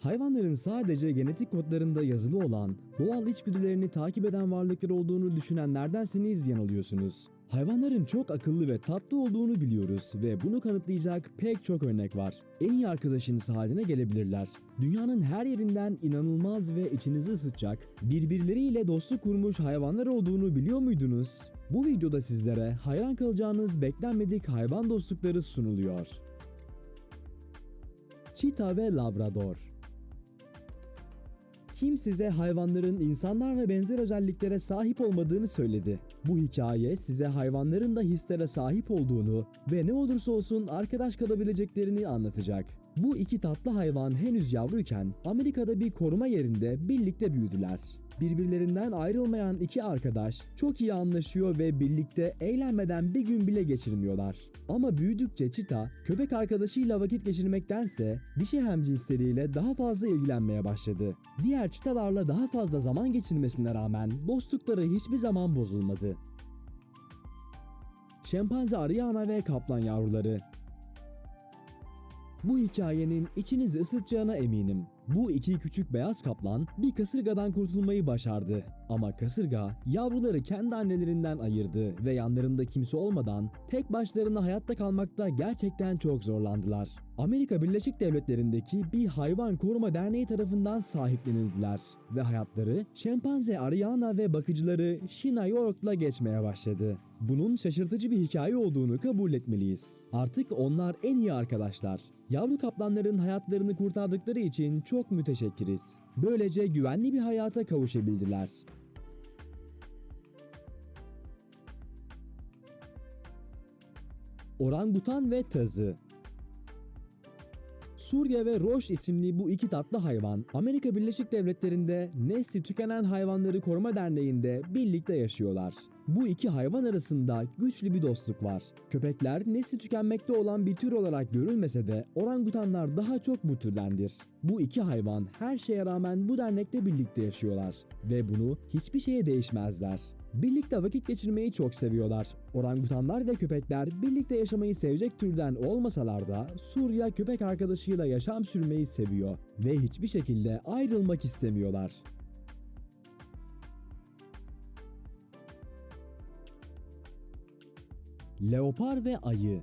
Hayvanların sadece genetik kodlarında yazılı olan, doğal içgüdülerini takip eden varlıklar olduğunu düşünenlerdenseniz yanılıyorsunuz. Hayvanların çok akıllı ve tatlı olduğunu biliyoruz ve bunu kanıtlayacak pek çok örnek var. En iyi arkadaşınız haline gelebilirler. Dünyanın her yerinden inanılmaz ve içinizi ısıtacak, birbirleriyle dostluk kurmuş hayvanlar olduğunu biliyor muydunuz? Bu videoda sizlere hayran kalacağınız beklenmedik hayvan dostlukları sunuluyor. Çita ve Labrador kim size hayvanların insanlarla benzer özelliklere sahip olmadığını söyledi? Bu hikaye size hayvanların da hislere sahip olduğunu ve ne olursa olsun arkadaş kalabileceklerini anlatacak. Bu iki tatlı hayvan henüz yavruyken Amerika'da bir koruma yerinde birlikte büyüdüler. Birbirlerinden ayrılmayan iki arkadaş çok iyi anlaşıyor ve birlikte eğlenmeden bir gün bile geçirmiyorlar. Ama büyüdükçe Çita, köpek arkadaşıyla vakit geçirmektense dişi hemcinsleriyle daha fazla ilgilenmeye başladı. Diğer çitalarla daha fazla zaman geçirmesine rağmen dostlukları hiçbir zaman bozulmadı. Şempanze Ariana ve kaplan yavruları bu hikayenin içinizi ısıtacağına eminim. Bu iki küçük beyaz kaplan bir kasırgadan kurtulmayı başardı. Ama kasırga yavruları kendi annelerinden ayırdı ve yanlarında kimse olmadan tek başlarına hayatta kalmakta gerçekten çok zorlandılar. Amerika Birleşik Devletleri'ndeki bir hayvan koruma derneği tarafından sahiplenildiler ve hayatları şempanze Ariana ve bakıcıları Shina York'la geçmeye başladı. Bunun şaşırtıcı bir hikaye olduğunu kabul etmeliyiz. Artık onlar en iyi arkadaşlar. Yavru kaplanların hayatlarını kurtardıkları için çok müteşekkiriz. Böylece güvenli bir hayata kavuşabildiler. Orangutan ve tazı Suriye ve Roş isimli bu iki tatlı hayvan Amerika Birleşik Devletleri'nde nesli tükenen hayvanları koruma derneğinde birlikte yaşıyorlar. Bu iki hayvan arasında güçlü bir dostluk var. Köpekler nesli tükenmekte olan bir tür olarak görülmese de orangutanlar daha çok bu türdendir. Bu iki hayvan her şeye rağmen bu dernekte birlikte yaşıyorlar ve bunu hiçbir şeye değişmezler. Birlikte vakit geçirmeyi çok seviyorlar. Orangutanlar ve köpekler birlikte yaşamayı sevecek türden olmasalar da Surya köpek arkadaşıyla yaşam sürmeyi seviyor ve hiçbir şekilde ayrılmak istemiyorlar. Leopar ve ayı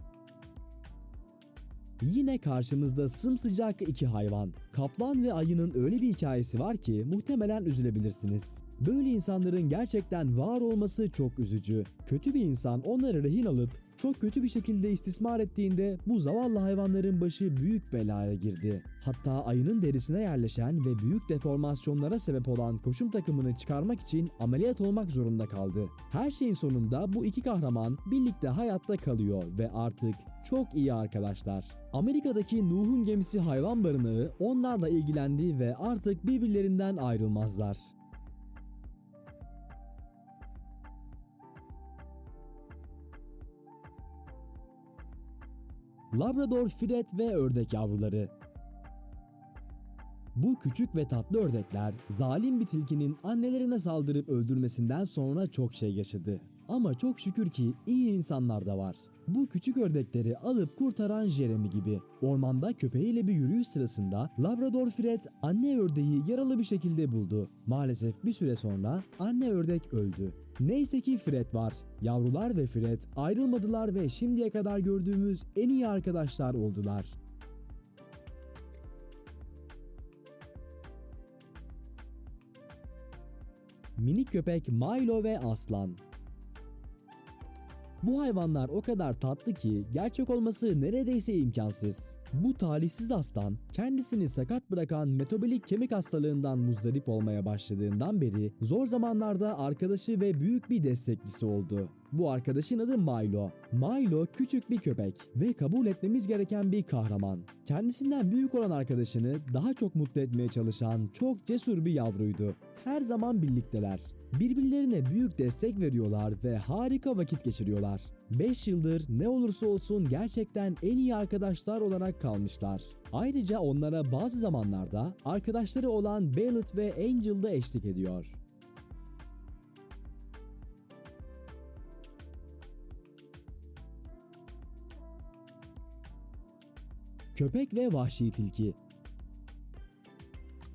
Yine karşımızda sımsıcak iki hayvan. Kaplan ve ayının öyle bir hikayesi var ki muhtemelen üzülebilirsiniz. Böyle insanların gerçekten var olması çok üzücü. Kötü bir insan onları rehin alıp çok kötü bir şekilde istismar ettiğinde bu zavallı hayvanların başı büyük belaya girdi. Hatta ayının derisine yerleşen ve büyük deformasyonlara sebep olan koşum takımını çıkarmak için ameliyat olmak zorunda kaldı. Her şeyin sonunda bu iki kahraman birlikte hayatta kalıyor ve artık çok iyi arkadaşlar. Amerika'daki Nuh'un gemisi hayvan barınağı onlarla ilgilendi ve artık birbirlerinden ayrılmazlar. Labrador Fred ve ördek yavruları. Bu küçük ve tatlı ördekler zalim bir tilkinin annelerine saldırıp öldürmesinden sonra çok şey yaşadı. Ama çok şükür ki iyi insanlar da var. Bu küçük ördekleri alıp kurtaran Jeremy gibi. Ormanda köpeğiyle bir yürüyüş sırasında Labrador Fred anne ördeği yaralı bir şekilde buldu. Maalesef bir süre sonra anne ördek öldü. Neyse ki Fred var. Yavrular ve Fred ayrılmadılar ve şimdiye kadar gördüğümüz en iyi arkadaşlar oldular. Minik köpek Milo ve Aslan bu hayvanlar o kadar tatlı ki gerçek olması neredeyse imkansız. Bu talihsiz aslan kendisini sakat bırakan metabolik kemik hastalığından muzdarip olmaya başladığından beri zor zamanlarda arkadaşı ve büyük bir destekçisi oldu. Bu arkadaşın adı Milo. Milo küçük bir köpek ve kabul etmemiz gereken bir kahraman. Kendisinden büyük olan arkadaşını daha çok mutlu etmeye çalışan çok cesur bir yavruydu. Her zaman birlikteler. Birbirlerine büyük destek veriyorlar ve harika vakit geçiriyorlar. 5 yıldır ne olursa olsun gerçekten en iyi arkadaşlar olarak kalmışlar. Ayrıca onlara bazı zamanlarda arkadaşları olan Ballot ve Angel da eşlik ediyor. Köpek ve vahşi tilki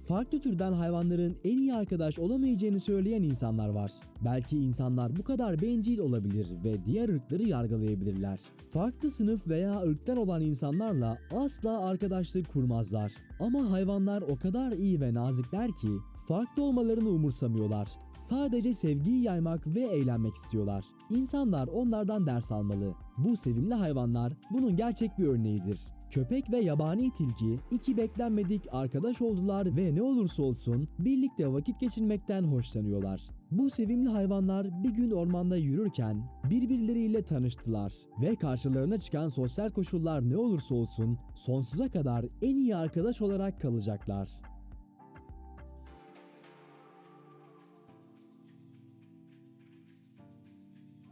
Farklı türden hayvanların en iyi arkadaş olamayacağını söyleyen insanlar var. Belki insanlar bu kadar bencil olabilir ve diğer ırkları yargılayabilirler. Farklı sınıf veya ırktan olan insanlarla asla arkadaşlık kurmazlar. Ama hayvanlar o kadar iyi ve nazikler ki farklı olmalarını umursamıyorlar. Sadece sevgiyi yaymak ve eğlenmek istiyorlar. İnsanlar onlardan ders almalı. Bu sevimli hayvanlar bunun gerçek bir örneğidir. Köpek ve yabani tilki iki beklenmedik arkadaş oldular ve ne olursa olsun birlikte vakit geçirmekten hoşlanıyorlar. Bu sevimli hayvanlar bir gün ormanda yürürken birbirleriyle tanıştılar ve karşılarına çıkan sosyal koşullar ne olursa olsun sonsuza kadar en iyi arkadaş olarak kalacaklar.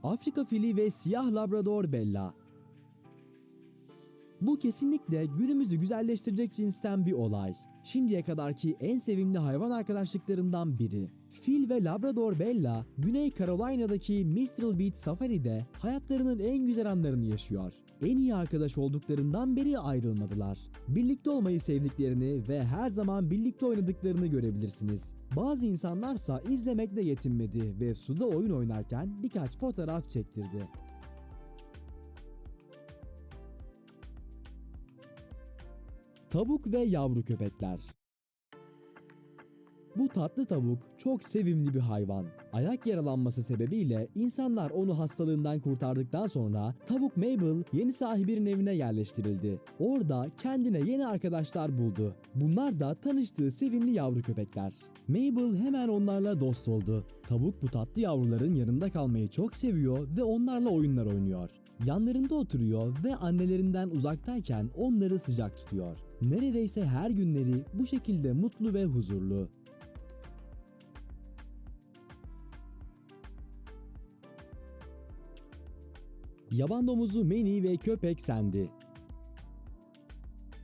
Afrika fili ve siyah labrador Bella bu kesinlikle günümüzü güzelleştirecek cinsten bir olay. Şimdiye kadarki en sevimli hayvan arkadaşlıklarından biri. Fil ve Labrador Bella, Güney Carolina'daki Myrtle Beach Safari'de hayatlarının en güzel anlarını yaşıyor. En iyi arkadaş olduklarından beri ayrılmadılar. Birlikte olmayı sevdiklerini ve her zaman birlikte oynadıklarını görebilirsiniz. Bazı insanlarsa izlemekle yetinmedi ve suda oyun oynarken birkaç fotoğraf çektirdi. Tavuk ve yavru köpekler. Bu tatlı tavuk çok sevimli bir hayvan. Ayak yaralanması sebebiyle insanlar onu hastalığından kurtardıktan sonra tavuk Mabel yeni sahibinin evine yerleştirildi. Orada kendine yeni arkadaşlar buldu. Bunlar da tanıştığı sevimli yavru köpekler. Mabel hemen onlarla dost oldu. Tavuk bu tatlı yavruların yanında kalmayı çok seviyor ve onlarla oyunlar oynuyor. Yanlarında oturuyor ve annelerinden uzaktayken onları sıcak tutuyor. Neredeyse her günleri bu şekilde mutlu ve huzurlu. Yaban domuzu Meni ve köpek Sandy.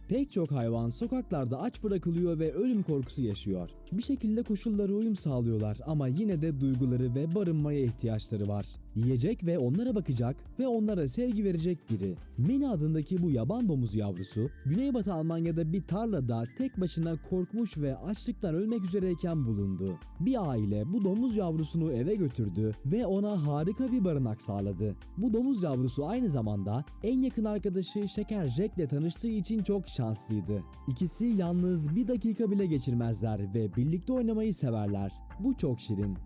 Pek çok hayvan sokaklarda aç bırakılıyor ve ölüm korkusu yaşıyor. Bir şekilde koşullara uyum sağlıyorlar ama yine de duyguları ve barınmaya ihtiyaçları var. Yiyecek ve onlara bakacak ve onlara sevgi verecek biri. Mini adındaki bu yaban domuzu yavrusu Güneybatı Almanya'da bir tarlada tek başına korkmuş ve açlıktan ölmek üzereyken bulundu. Bir aile bu domuz yavrusunu eve götürdü ve ona harika bir barınak sağladı. Bu domuz yavrusu aynı zamanda en yakın arkadaşı Şeker Jack ile tanıştığı için çok şanslıydı. İkisi yalnız bir dakika bile geçirmezler ve birlikte oynamayı severler. Bu çok şirin.